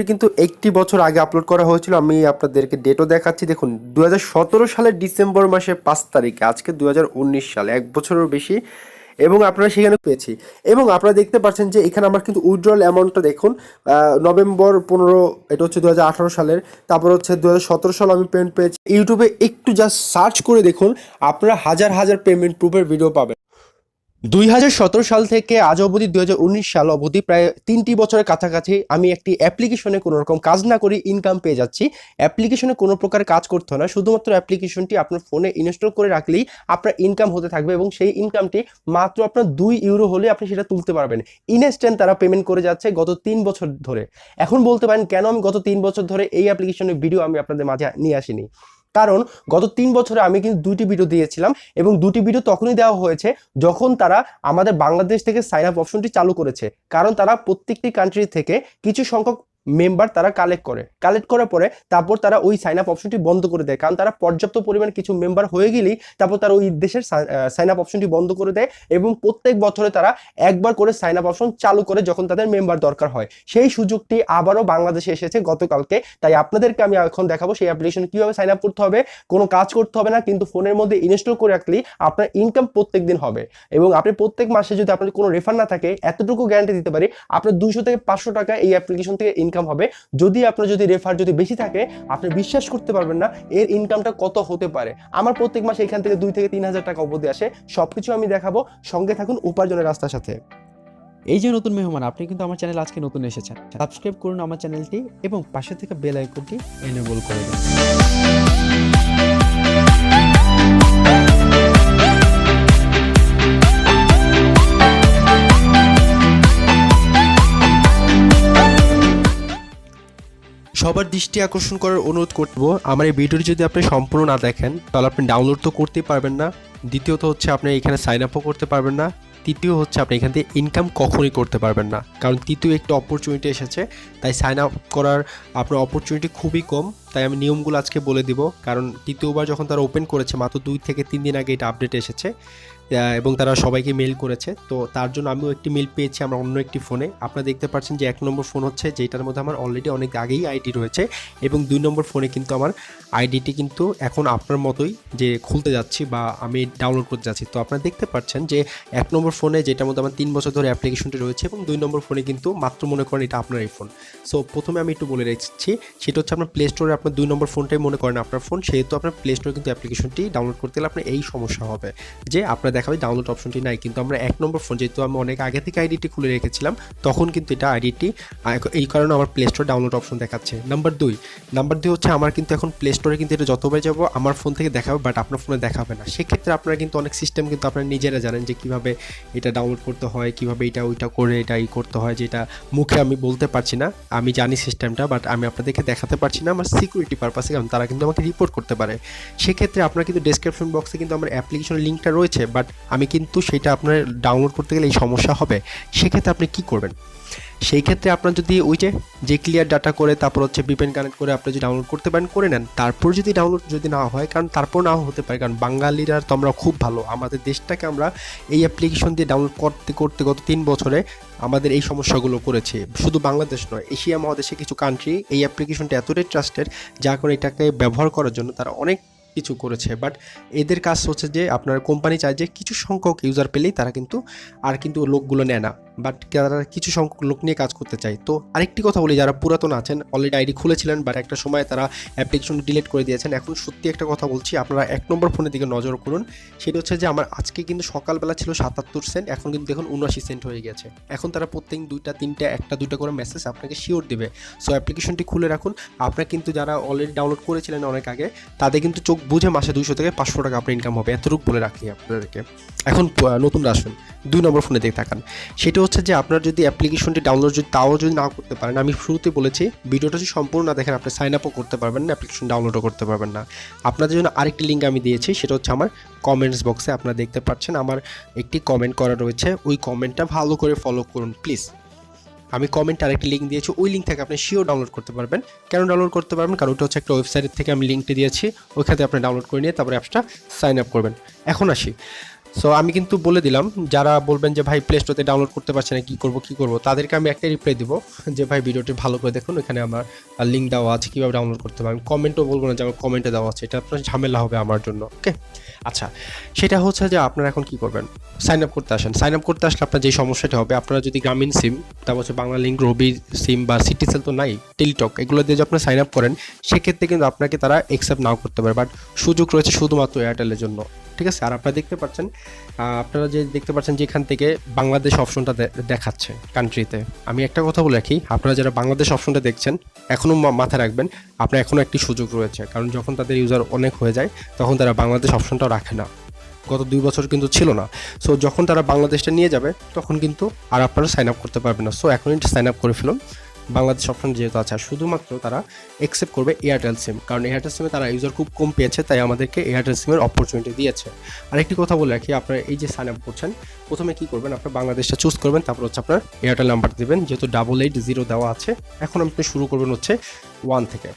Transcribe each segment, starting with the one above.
কিন্তু একটি বছর আগে আপলোড করা হয়েছিল। আমি আপনাদেরকে ডেটও দেখাচ্ছি। দেখুন দু সালের ডিসেম্বর মাসের পাঁচ তারিখে, আজকে দু হাজার উনিশ সালে, এক বছরের বেশি। এবং আপনারা সেখানে পেয়েছি। এবং আপনারা দেখতে পাচ্ছেন যে এখানে আমার কিন্তু উইথড্রল অ্যামাউন্টটা দেখুন নভেম্বর পনেরো, এটা হচ্ছে দুই হাজার আঠারো সালের। তারপর হচ্ছে দু হাজার সতেরো সাল আমি পেমেন্ট পেয়েছি। ইউটিউবে একটু জাস্ট সার্চ করে দেখুন, আপনারা হাজার হাজার পেমেন্ট প্রুফের ভিডিও পাবেন। দুই হাজার সতেরো সাল থেকে আজ অবধি দুই হাজার উনিশ সাল অবধি প্রায় তিনটি বছরের কাছাকাছি আমি একটি অ্যাপ্লিকেশনে কোনো রকম কাজ না করি ইনকাম পেয়ে যাচ্ছি। অ্যাপ্লিকেশনে কোনো প্রকার কাজ করতে না। শুধুমাত্র অ্যাপ্লিকেশনটি আপনার ফোনে ইনস্টল করে রাখলেই আপনার ইনকাম হতে থাকবে এবং সেই ইনকামটি মাত্র আপনার দুই ইউরো হলে আপনি সেটা তুলতে পারবেন। ইনস্ট্যান্ট তারা পেমেন্ট করে যাচ্ছে গত তিন বছর ধরে। এখন বলতে পারেন কেন আমি গত তিন বছর ধরে এই অ্যাপ্লিকেশনের ভিডিও আমি আপনাদের মাঝে নিয়ে আসিনি? কারণ গত তিন বছরে আমি কিন্তু দুইটি ভিডিও দিয়েছিলাম এবং দুটি ভিডিও তখনই দেওয়া হয়েছে যখন তারা আমাদের বাংলাদেশ থেকে সাইন আপ অপশনটি চালু করেছে। কারণ তারা প্রত্যেকটি কান্ট্রি থেকে কিছু সংখ্যক মেম্বার তারা কালেক্ট করে। কালেক্ট করার পরে তারপর তারা ওই সাইন আপ অপশনটি বন্ধ করে দেয়। কারণ তারা পর্যাপ্ত পরিমাণ কিছু মেম্বার হয়ে গেলেই তারপর তারা ওই দেশের সাইন আপ অপশনটি বন্ধ করে দেয় এবং প্রত্যেক বছরে তারা একবার করে সাইন আপ অপশন চালু করে যখন তাদের মেম্বার দরকার হয়। সেই সুযোগটি আবারও বাংলাদেশে এসেছে গতকালকে। তাই আপনাদেরকে আমি এখন দেখাবো সেই অ্যাপ্লিকেশন কীভাবে সাইন আপ করতে হবে, কোনো কাজ করতে হবে না, কিন্তু ফোনের মধ্যে ইনস্টল করে রাখলেই আপনার ইনকাম প্রত্যেক দিন হবে। এবং আপনি প্রত্যেক মাসে যদি আপনার কোনো রেফার না থাকে, এতটুকু গ্যারান্টি দিতে পারি, আপনার দুইশো থেকে পাঁচশো টাকা এই অ্যাপ্লিকেশন থেকে ইনকাম হবে, যদি আপনার যদি রেফার যদি বেশি থাকে, আপনি বিশ্বাস করতে পারবেন না এর ইনকামটা কত হতে পারে। আমার প্রত্যেক মাসে এখান থেকে দুই থেকে তিন হাজার টাকা অবধি আসে, সবকিছু আমি দেখাবো। সঙ্গে থাকুন উপার্জনের রাস্তার সাথে। এই যে নতুন মেহমান, আপনি কিন্তু আমার চ্যানেল আজকে নতুন এসেছেন। সাবস্ক্রাইব করুন আমার চ্যানেলটি এবং পাশে থেকে বেল আইকনটি এনেবল করে দিন। সবার দৃষ্টি আকর্ষণ করার অনুরোধ করব। আমার এই ভিডিওটি যদি আপনি সম্পূর্ণ না দেখেন, তাহলে আপনি ডাউনলোড তো করতেই পারবেন না। দ্বিতীয়ত হচ্ছে আপনি এখানে সাইন আপও করতে পারবেন না। তৃতীয় হচ্ছে আপনি এখান থেকে ইনকাম কখনোই করতে পারবেন না। কারণ তৃতীয় একটু অপরচুনিটি এসেছে, তাই সাইন আপ করার আপনার অপরচুনিটি খুবই কম। তাই আমি নিয়মগুলো আজকে বলে দিব। কারণ তৃতীয়বার যখন তারা ওপেন করেছে, মাত্র দুই থেকে তিন দিন আগে এটা আপডেট এসেছে। এবং তারা সবাইকে মেল করেছে। তো তার জন্য আমিও একটি মেল পেয়েছি আমার অন্য একটি ফোনে আপনারা দেখতে পাচ্ছেন যে এক নম্বর ফোন হচ্ছে যেটার মধ্যে আমার অলরেডি অনেক আগেই আইডি রয়েছে এবং দুই নম্বর ফোনে কিন্তু আমার আইডিটি কিন্তু এখন আপনার মতোই যে খুলতে যাচ্ছি বা আমি ডাউনলোড করতে যাচ্ছি। তো আপনারা দেখতে পাচ্ছেন যে এক নম্বর ফোনে যেটার মধ্যে আমার তিন বছর ধরে অ্যাপ্লিকেশনটি রয়েছে এবং দুই নম্বর ফোনে কিন্তু মাত্র মনে করেন এটা আপনার এই ফোন সো প্রথমে আমি একটু বলে রেখেছি সেটা হচ্ছে আপনার প্লে স্টোরে আপনার দুই নম্বর ফোনটাই মনে করেন আপনার ফোন সেহেতু আপনার প্লে স্টোরে কিন্তু অ্যাপ্লিকেশনটি ডাউনলোড করতে গেলে আপনার এই সমস্যা হবে যে আপনার দেখাবে ডাউনলোড অপশনটি নাই, কিন্তু আমরা এক নম্বর ফোন যেহেতু আমি অনেক আগে থেকে আইডিটি খুলে রেখেছিলাম, তখন কিন্তু এটা আইডিটি এই কারণে আমার প্লে স্টোর ডাউনলোড অপশন দেখাচ্ছে। নাম্বার দুই নাম্বার দুই হচ্ছে আমার কিন্তু এখন প্লে স্টোরে কিন্তু এটা যতবার যাব আমার ফোন থেকে দেখাবে বাট আপনার ফোনে দেখাবে না। সেক্ষেত্রে আপনারা কিন্তু অনেক সিস্টেম কিন্তু আপনারা নিজেরা জানেন যে কীভাবে এটা ডাউনলোড করতে হয়, কীভাবে এটা ওইটা করে, এটা ই করতে হয়, যেটা মুখে আমি বলতে পারছি না। আমি জানি সিস্টেমটা বাট আমি আপনাদেরকে দেখাতে পারছি না। আমার সিকিউরিটি পারপাসে কারণ তারা কিন্তু আমাকে রিপোর্ট করতে পারে। সেক্ষেত্রে আপনার কিন্তু ডেসক্রিপশন বক্সে কিন্তু আমার অ্যাপ্লিকেশনের লিঙ্কটা রয়েছে বাট আমি কিন্তু সেটা আপনার ডাউনলোড করতে গেলে এই সমস্যা হবে। সেক্ষেত্রে আপনি কি করবেন? সেই ক্ষেত্রে আপনার যদি ওই যে যে ক্লিয়ার ডাটা করে, তারপর হচ্ছে বিপেন কানেক্ট করে আপনি যদি ডাউনলোড করতে পারেন, করে নেন। তারপর যদি ডাউনলোড যদি না হয়, কারণ তারপর নাও হতে পারে, কারণ বাঙালিরা তো আমরা খুব ভালো। আমাদের দেশটাকে আমরা এই অ্যাপ্লিকেশন দিয়ে ডাউনলোড করতে করতে গত তিন বছরে আমাদের এই সমস্যাগুলো করেছে। শুধু বাংলাদেশ নয়, এশিয়া মহাদেশে কিছু কান্ট্রি এই অ্যাপ্লিকেশনটা এতটাই ট্রাস্টেড যা করে এটাকে ব্যবহার করার জন্য তারা অনেক কিছু করেছে। বাট এদের কাজ হচ্ছে যে, আপনার কোম্পানি চায় যে কিছু সংখ্যক ইউজার পেলেই তারা কিন্তু আর কিন্তু লোকগুলো নেয় না। বাট তারা কিছু সংখ্যক লোক নিয়ে কাজ করতে চায়। তো আরেকটি কথা বলি, যারা পুরাতন আছেন অলরেডি আইডি খুলেছিলেন বাট একটা সময় তারা অ্যাপ্লিকেশন ডিলিট করে দিয়েছেন। এখন সত্যি একটা কথা বলছি, আপনারা এক নম্বর ফোনের দিকে নজর করুন। সেটা হচ্ছে যে, আমার আজকে কিন্তু সকালবেলা ছিল সাতাত্তর সেন্ট এখন কিন্তু দেখুন উনআশি সেন্ট হয়ে গেছে। এখন তারা প্রত্যেক দুইটা, তিনটা, একটা, দুইটা করে মেসেজ আপনাকে শিওর দেবে। সো অ্যাপ্লিকেশনটি খুলে রাখুন। আপনার কিন্তু যারা অলরেডি ডাউনলোড করেছিলেন অনেক আগে, তাদের কিন্তু চোখ বুঝে মাসে দুইশো থেকে পাঁচশো টাকা আপনার ইনকাম হবে। এতটুকু বলে রাখি আপনাদেরকে। এখন নতুন আসুন, দুই নম্বর ফোনে দেখে তাকান। সেটা হচ্ছে যে আপনার যদি অ্যাপ্লিকেশনটি ডাউনলোড যদি তাও যদি না করতে পারেন, আমি শুরুতে বলেছি, ভিডিওটা যদি সম্পূর্ণ না দেখেন, আপনি সাইন আপও করতে পারবেন না অ্যাপ্লিকেশন ডাউনলোডও করতে পারবেন না। আপনাদের জন্য আরেকটি লিঙ্ক আমি দিয়েছি, সেটা হচ্ছে আমার কমেন্টস বক্সে আপনারা দেখতে পাচ্ছেন, আমার একটি কমেন্ট করা রয়েছে। ওই কমেন্টটা ভালো করে ফলো করুন প্লিজ আমি কমেন্ট আরেকটি লিঙ্ক দিয়েছি, ওই লিঙ্ক থেকে আপনি শিওর ডাউনলোড করতে পারবেন। কেন ডাউনলোড করতে পারবেন? কারণ ওটা হচ্ছে একটা ওয়েবসাইট থেকে আমি লিঙ্কটি দিয়েছি, ওইখানে আপনি ডাউনলোড করে নিয়ে তারপরে অ্যাপসটা সাইন আপ করবেন। এখন আসি। সো আমি কিন্তু বলে দিলাম, যারা বলবেন যে, ভাই প্লে স্টোরে ডাউনলোড করতে পারছে না, কি করব কি করব? তাদেরকে আমি একটা রিপ্লাই দিব যে, ভাই, ভিডিওটি ভালো করে দেখুন, এখানে আমার লিঙ্ক দেওয়া আছে, কীভাবে ডাউনলোড করতে হবে? আমি কমেন্টও বলব না যে, আমার কমেন্টে দেওয়া আছে, এটা আপনার ঝামেলা হবে আমার জন্য ওকে আচ্ছা সেটা হচ্ছে যে, আপনারা এখন কি করবেন? সাইন আপ করতে আসেন। সাইন আপ করতে আসলে আপনার যে সমস্যাটা হবে, আপনারা যদি গ্রামীণ সিম তারপর হচ্ছে বাংলা লিঙ্ক রবি সিম বা সিটিসেল তো নাই টেলিটক এগুলো দিয়ে যদি আপনারা সাইন আপ করেন, সেক্ষেত্রে কিন্তু আপনাকে তারা অ্যাকসেপ্ট নাও করতে পারে। বাট সুযোগ রয়েছে শুধুমাত্র এয়ারটেলের জন্য। ঠিক আছে? আর আপনারা দেখতে পাচ্ছেন আপনারা যে দেখতে পাচ্ছেন যে এখান থেকে বাংলাদেশ অপশনটা দেখাচ্ছে কান্ট্রিতে আমি একটা কথা বলে রাখি, আপনারা যারা বাংলাদেশ অপশনটা দেখছেন, এখনও মাথায় রাখবেন, আপনার এখনও একটি সুযোগ রয়েছে। কারণ যখন তাদের ইউজার অনেক হয়ে যায়, তখন তারা বাংলাদেশ অপশনটাও রাখে না। গত দুই বছর কিন্তু ছিল না। সো যখন তারা বাংলাদেশটা নিয়ে যাবে, তখন কিন্তু আর আপনারা সাইন আপ করতে পারবেন না। সো এখনই সাইন আপ করে ফেলুন। বাংলাদেশ অপশন যেহেতু আছে শুধুমাত্র তারা অ্যাকসেপ্ট করবে এয়ারটেল সিম কারণ এয়ারটেল সিমে তারা ইউজার খুব কম পেয়েছে, তাই আমাদেরকে এয়ারটেল সিমের অপরচুনিটি দিয়েছে। আর একটি কথা বলে রাখি, আপনারা এই যে সাইন আপ করছেন, প্রথমে কি করবেন, আপনার বাংলাদেশটা চুজ করবেন, তারপর হচ্ছে আপনার এয়ারটেল নাম্বার দেবেন, যেহেতু ডাবল এইট জিরো দেওয়া আছে, এখন আপনি শুরু করবেন হচ্ছে ওয়ান থেকে।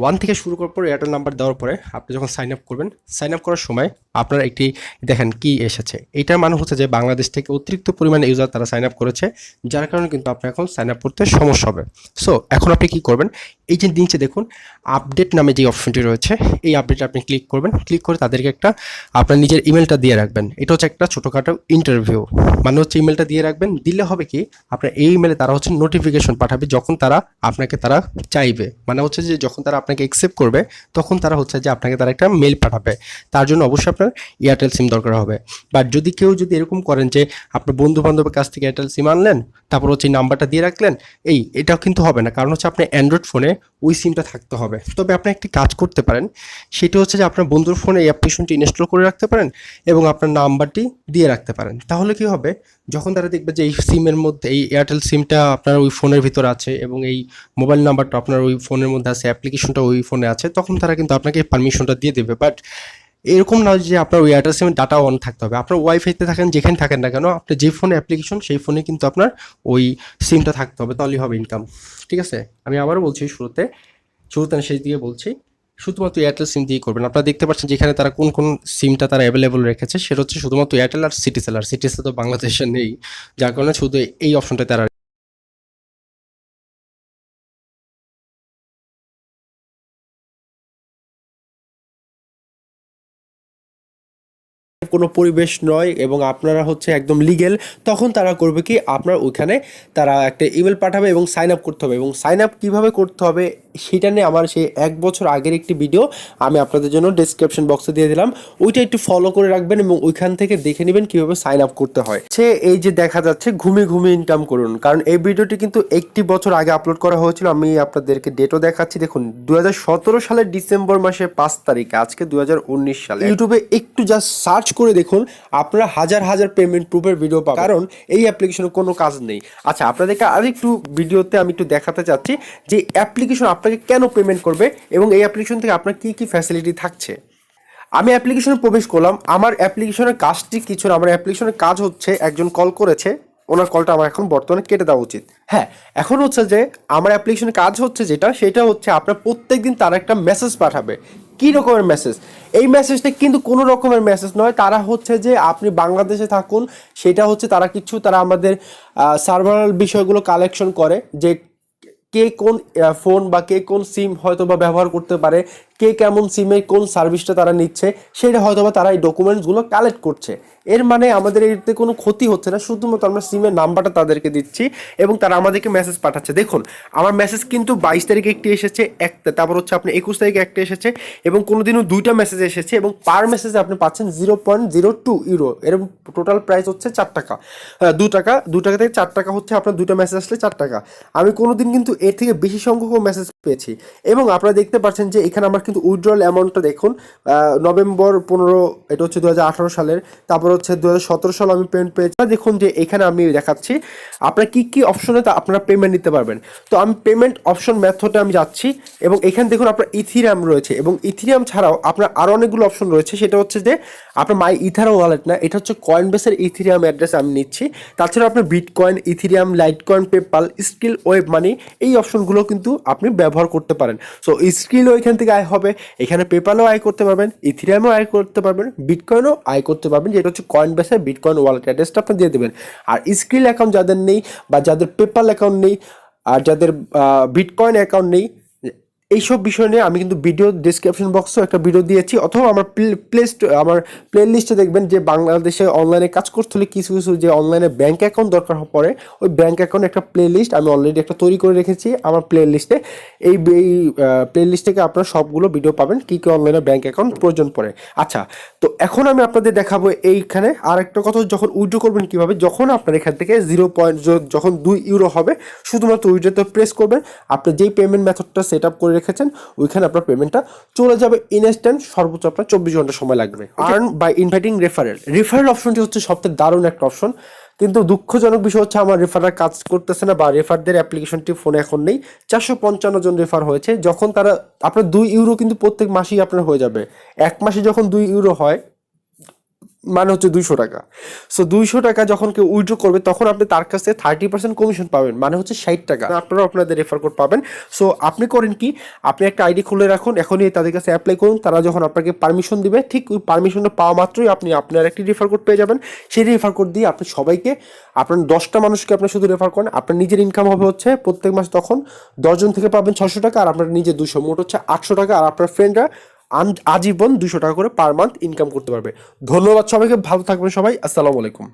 ওয়ান থেকে শুরু করার পর এয়ারটেল নাম্বার দেওয়ার পরে আপনি যখন সাইন আপ করবেন সাইন আপ করার সময় আপনার একটি দেখেন কি এসেছে। এটার মানে হচ্ছে যে বাংলাদেশ থেকে অতিরিক্ত পরিমাণে ইউজার তারা সাইন আপ করেছে, যার কারণে কিন্তু আপনার এখন সাইন আপ করতে সমস্যা হবে। সো এখন আপনি কি করবেন? এই যে নিচে দেখুন আপডেট নামে যে অপশনটি রয়েছে, এই আপডেটে আপনি ক্লিক করবেন। ক্লিক করে তাদেরকে একটা আপনার নিজের ইমেলটা দিয়ে রাখবেন। এটা হচ্ছে একটা ছোটোখাটো ইন্টারভিউ মানে হচ্ছে ইমেলটা দিয়ে রাখবেন। দিলে হবে কি, আপনার এই ইমেলে তারা হচ্ছে নোটিফিকেশন পাঠাবে যখন তারা আপনাকে তারা চাইবে। মানে হচ্ছে যে যখন তারা আপনাকে অ্যাকসেপ্ট করবে, তখন তারা হচ্ছে যে আপনাকে তারা একটা মেল পাঠাবে। তার জন্য অবশ্যই আপনার এয়ারটেল সিম দরকার হবে। বাট যদি কেউ যদি এরকম করেন যে আপনার বন্ধু বান্ধবের কাছ থেকে এয়ারটেল সিম আনলেন, তারপর হচ্ছে নাম্বারটা দিয়ে রাখলেন, এই এটাও কিন্তু হবে না। কারণ হচ্ছে আপনার অ্যান্ড্রয়েড ফোনে ওই সিমটা থাকতে হবে। তবে আপনি একটি কাজ করতে পারেন। সেটি হচ্ছে যে আপনার বন্ধুর ফোনে এই অ্যাপ্লিকেশনটি ইনস্টল করে রাখতে পারেন এবং আপনার নাম্বারটি দিয়ে রাখতে পারেন। তাহলে কি হবে? যখন তারা দেখবে যে এই সিমের মধ্যে, এই এয়ারটেল সিমটা আপনার ওই ফোনের ভিতর আছে এবং এই মোবাইল নাম্বারটা আপনার ওই ফোনের মধ্যে আছে অ্যাপ্লিকেশনটা ওই ফোনে আছে, তখন তারা কিন্তু আপনাকে পারমিশনটা দিয়ে দেবে। বাট এরকম না যে আপনার ওই এয়ারটেল সিমের ডাটা অন থাকতে হবে। আপনার ওয়াইফাইতে থাকেন, যেখানে থাকেন না কেন আপনার যে ফোনে অ্যাপ্লিকেশন সেই ফোনে কিন্তু আপনার ওই সিমটা থাকতে হবে, তাহলেই হবে ইনকাম ঠিক আছে? আমি আবারও বলছি শুরুতে শুরুতে আমি শেষ দিয়ে বলছি, শুধুমাত্র এয়ারটেল সিম দিয়ে করবেন। আপনারা দেখতে পাচ্ছেন যেখানে তারা কোন কোন সিমটা তারা অ্যাভেলেবল রেখেছে, সেটা হচ্ছে শুধুমাত্র এয়ারটেল আর সিটিসেল আর সিটিসেল তো বাংলাদেশে নেই, যার কারণে শুধু এই অপশনটা তারা কোনো পরিবেশ নয় এবং আপনারা হচ্ছে একদম লিগেল তখন তারা করবে কি? আপনার ওইখানে তারা একটা ইমেল পাঠাবে এবং সাইন আপ করতে হবে। এবং সাইন আপ কীভাবে করতে হবে সেটা নিয়ে আমার সেই এক বছর আগের একটি ভিডিও আমি আপনাদের জন্য ডিসক্রিপশন বক্সে দিয়ে দিলাম। ওইটা একটু ফলো করে রাখবেন এবং ওইখান থেকে দেখে নেবেন কীভাবে সাইন আপ করতে হয়। সে এই যে দেখা যাচ্ছে ঘুমিয়ে ঘুমিয়ে ইনকাম করুন। কারণ এই ভিডিওটি কিন্তু একটি বছর আগে আপলোড করা হয়েছিল। আমি আপনাদেরকে ডেটও দেখাচ্ছি। দেখুন দু হাজার সতেরো সালের ডিসেম্বর মাসের পাঁচ তারিখে, আজকে দু সালে। ইউটিউবে একটু জাস্ট সার্চ করে দেখুন, আপনারা হাজার হাজার পেমেন্ট প্রুফের ভিডিও পাবেন। কারণ এই অ্যাপ্লিকেশনের কোনো কাজ নেই। আচ্ছা আপনাদেরকে আর একটু ভিডিওতে আমি একটু দেখাতে চাচ্ছি যে অ্যাপ্লিকেশন আপনাকে কেন পেমেন্ট করবে এবং এই অ্যাপ্লিকেশন থেকে আপনার কী কী ফ্যাসিলিটি থাকছে। আমি অ্যাপ্লিকেশনে প্রবেশ করলাম। আমার অ্যাপ্লিকেশনের কাজটি কিছু না। আমার অ্যাপ্লিকেশনের কাজ হচ্ছে, একজন কল করেছে। ওনার কলটা আমার এখন বর্তমানে কেটে দেওয়া উচিত। হ্যাঁ এখন হচ্ছে যে আমার অ্যাপ্লিকেশনের কাজ হচ্ছে যেটা, সেটা হচ্ছে আপনার প্রত্যেক দিন তারা একটা মেসেজ পাঠাবে। কী রকমের মেসেজ এই মেসেজটা কিন্তু কোনো রকমের মেসেজ নয়। তারা হচ্ছে যে আপনি বাংলাদেশে থাকুন, সেটা হচ্ছে তারা কিছু, তারা আমাদের সার্ভারাল বিষয়গুলো কালেকশন করে যে কে কোন ফোন বা কে কোন সিম হয়তো বা ব্যবহার করতে পারে কে কেমন সিমে কোন সার্ভিসটা তারা নিচ্ছে সেটা হয়তো বা তারা এই ডকুমেন্টসগুলো কালেক্ট করছে। এর মানে আমাদের এতে কোনো ক্ষতি হচ্ছে না শুধুমাত্র আমরা সিমের নাম্বারটা তাদেরকে দিচ্ছি এবং তারা আমাদেরকে মেসেজ পাঠাচ্ছে। দেখুন আমার মেসেজ কিন্তু বাইশ তারিখে একটি এসেছে একটা তারপর হচ্ছে আপনি একুশ তারিখে একটা এসেছে এবং কোনো দিনও দুইটা মেসেজ এসেছে এবং পার মেসেজে আপনি পাচ্ছেন zero point zero two euro এরকম টোটাল প্রাইস হচ্ছে চার টাকা। হ্যাঁ, দু টাকা দু টাকা থেকে চার টাকা হচ্ছে আপনার দুটো মেসেজ আসলে চার টাকা। আমি কোনো দিন কিন্তু এর থেকে বেশি সংখ্যক মেসেজ পেয়েছি। এবং আপনারা দেখতে পাচ্ছেন যে এখানে আমার কিন্তু উইথড্রল অ্যামাউন্টটা দেখুন নভেম্বর পনেরো, এটা হচ্ছে দু হাজার আঠারো সালের, তারপর হচ্ছে দু হাজার সালে আমি পেমেন্ট পেয়েছি। দেখুন যে এখানে আমি দেখাচ্ছি, আপনার কী কি অপশনে আপনারা পেমেন্ট নিতে পারবেন। তো আমি পেমেন্ট অপশন মেথডে আমি যাচ্ছি এবং এখানে দেখুন আপনার ইথিরিয়াম রয়েছে এবং ইথিরিয়াম ছাড়াও আপনার আরও অনেকগুলো অপশন রয়েছে। সেটা হচ্ছে যে আপনার মাই ইথারা ওয়ালেট না, এটা হচ্ছে কয়েন বেসের ইথিরিয়াম অ্যাড্রেস আমি নিচ্ছি। তাছাড়া আপনার Bitcoin Ethereum Litecoin PayPal Skrill WebMoney এই অপশনগুলো কিন্তু আপনি ব্যবহার করতে পারেন। সো স্কিলও এখান থেকে আয় হবে। এখানে পেপালও আয় করতে পারবেন ইথিরিয়ামও আয় করতে পারবেন বিটকয়েনও আয় করতে পারবেন, যেটা হচ্ছে কয়েন বেসে বিটকয়েন ওয়ালেট অ্যাড্রেসটা আপনি দিয়ে দেবেন। আর স্ক্রিল অ্যাকাউন্ট যাদের নেই বা যাদের পেপাল অ্যাকাউন্ট নেই, আর যাদের বিটকয়েন অ্যাকাউন্ট নেই এইসব বিষয় নিয়ে আমি কিন্তু ভিডিও ডিসক্রিপশন বক্সেও একটা ভিডিও দিয়েছি। অথবা আমার প্লে আমার প্লে লিস্টে দেখবেন যে বাংলাদেশে অনলাইনে কাজ করতে হলে কিছু কিছু যে অনলাইনে ব্যাঙ্ক অ্যাকাউন্ট দরকার পড়ে, ওই ব্যাঙ্ক অ্যাকাউন্ট একটা প্লে লিস্ট আমি অলরেডি একটা তৈরি করে রেখেছি আমার প্লে লিস্টে এই এই প্লে লিস্ট থেকে আপনারা সবগুলো ভিডিও পাবেন, কী কী অনলাইনে ব্যাঙ্ক অ্যাকাউন্ট প্রয়োজন পড়ে। আচ্ছা তো এখন আমি আপনাদের দেখাবো এইখানে আর একটা কথা, যখন উইড্রো করবেন কীভাবে, যখন আপনার এখান থেকে জিরো পয়েন্ট যখন দুই ইউরো হবে, শুধুমাত্র উইড্রোতে প্রেস করবেন, আপনি যেই পেমেন্ট মেথডটা সেট আপ করে রেখেছেন ওইখানে আপনার পেমেন্টটা চলে যাবে ইনস্ট্যান্ট সর্বোচ্চ আপনার চব্বিশ ঘণ্টা সময় লাগবে। Earn by inviting referral referral অপশনটি হচ্ছে সবথেকে দারুণ একটা অপশন কিন্তু দুঃখজনক বিষয় হচ্ছে আমার রেফাররা কাজ করতেছে না বা রেফারদের অ্যাপ্লিকেশনটি ফোনে এখন নেই। চারশো পঞ্চান্ন জন রেফার হয়েছে। যখন তারা আপনার দুই ইউরো কিন্তু প্রত্যেক মাসেই আপনার হয়ে যাবে। এক মাসে যখন দুই ইউরো হয় মানে হচ্ছে দুইশো টাকা। সো দুইশো টাকা যখন কেউ উইড্রো করবে, তখন আপনি তার কাছ থেকে থার্টি পার্সেন্ট কমিশন পাবেন মানে হচ্ছে ষাট টাকা। আপনারাও আপনাদের রেফার কোড পাবেন। সো আপনি করেন কি, আপনি একটা আইডি খুলে রাখুন, এখনই তাদের কাছে অ্যাপ্লাই করুন। তারা যখন আপনাকে পারমিশন দিবে, ঠিক ওই পারমিশনটা পাওয়া মাত্রই আপনি আপনার একটি রেফার কোড পেয়ে যাবেন। সেই রেফার কোড দিয়ে আপনি সবাইকে, আপনার দশটা মানুষকে আপনি শুধু রেফার করেন। আপনার নিজের ইনকাম হবে হচ্ছে প্রত্যেক মাস তখন দশজন থেকে পাবেন ছশো টাকা, আর আপনার নিজের দুশো, মোট হচ্ছে আটশো টাকা। আর আপনার ফ্রেন্ডরা আজীবন দুশো টাকা করে পার মান্থ ইনকাম করতে পারবে। ধন্যবাদ সবাইকে, ভালো থাকবেন সবাই, আসসালামু আলাইকুম।